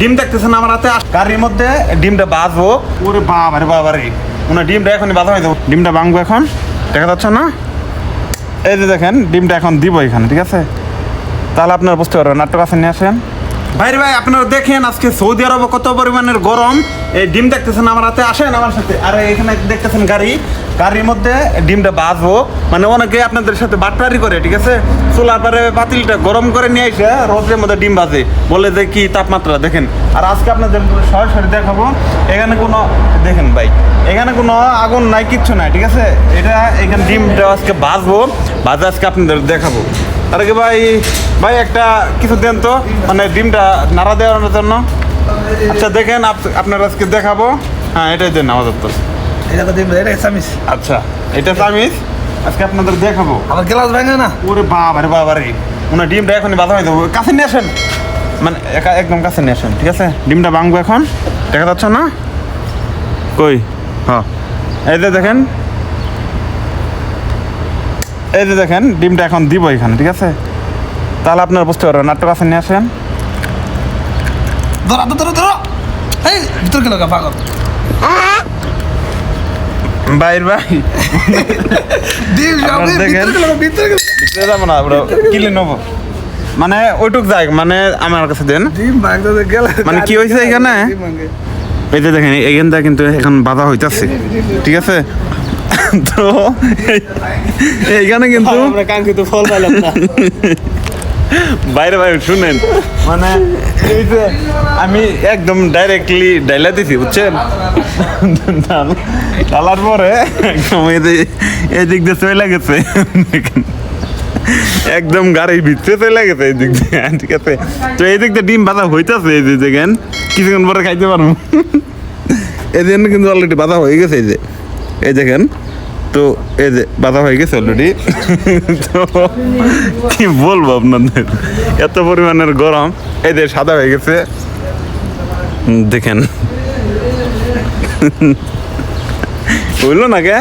ডিম দেখতেছেন আমার হাতে? গাড়ির মধ্যে ডিমটা বাজবো। ওরে বাবা রে বাবা রে। ওনার ডিমটা এখনই বাজা হয়ে যাব ডিমটা ভাঙবো এখন? দেখা যাচ্ছে না? এই যে দেখেন, ডিমটা এখন দিব এখানে, ঠিক আছে? তাহলে আপনারা বুঝতে পারবেন নাটক আছে নিয়ে আসেন। ভাই ভাই, আপনারা দেখেন আজকে সৌদি আরবে কত পরিমাণের গরম? এই ডিম দেখতেছেন আমার হাতে? আসেন আমার সাথে। আর, এখানে দেখতেছেন গাড়ি। গাড়ির মধ্যে ডিমটা বাজবো। মানে অনেকে আপনাদের সাথে বাটপারি করে, ঠিক আছে? চুলার পরে পাতিলটা গরম করে নিয়ে এসে রোদের মধ্যে ডিম বাজে। বলে যে কি তাপমাত্রা, দেখেন। আর আজকে আপনাদের সরাসরি দেখাবো, এখানে কোনো, দেখেন ভাই, এখানে কোনো আগুন নাই, কিচ্ছু নাই, ঠিক আছে? এটা, এখানে ডিমটা আজকে বাজবো। বাজে আজকে আপনাদের দেখাবো। আর কি ভাই ভাই, একটা কিছু দেন তো মানে ডিমটা নাড়া দেওয়ার জন্য। আচ্ছা দেখেন আপ- আপনার আজকে দেখাবো। হ্যাঁ এটাই দেন আমাদের তো এটা তো দিন এটা সামিস। আচ্ছা এটা চামিচ আজকে আপনাদের দেখাবো। আমার গ্লাস ভাঙে না। ওরে বাবা রে বাবা রে ওনার ডিমটা এখনই বাধা হয়ে যাব। কাছে নিয়ে আসেন। মানে একা- একদম কাছে নিয়ে আসেন ঠিক আছে? ডিমটা ভাঙবো এখন। দেখা যাচ্ছে না? কই? হ্যাঁ। এই যে দেখেন। এই যে দেখেন ডিমটা এখন দিব এখানে ঠিক আছে? তাহলে আপনারা বুঝতে পারবেন। নাটক কাছে নিয়ে আসেন। ধরো ধরো ধরো এই ভিতর গেল গা পাগল। বাইর ভাই। আপনারা ভিতর গেল ভিতর গেল ভিতরে যাব না কিলে নেব? মানে ওইটুক যাই মানে আমার কাছে দেন। মানে কি হয়েছে এখানে? এই যে দেখেন এইখানটা কিন্তু এখন বাধা হইতাছে। ঠিক আছে? তো এই- এইখানে কিন্তু আমরা কাঙ্ক্ষিত ফল পাইলাম না। বাইরে বাইরে, শুনেন। মানে এই যে আমি একদম ডাইরেক্টলি ডাইলা দিছি, বুঝছেন? ডাল- ডালার পরে একদম এই দিক দিয়ে চলে গেছে। একদম গাড়ির ভিতরে চলে গেছে, এই দিক দিয়ে, ঠিক আছে? তো এই দিক দিয়ে ডিম বাঁধা হইতাছে, এই যে দেখেন। কিছুক্ষণ পরে খাইতে পারব। এই জন্য কিন্তু অলরেডি বাধা হয়ে গেছে, এই যে। এই দেখেন তো এই যে বাধা হয়ে গেছে অলরেডি তো কি বলব আপনাদের? এত পরিমাণের গরম, এই যে সাদা হয়ে গেছে। দেখেন। হইল না কে?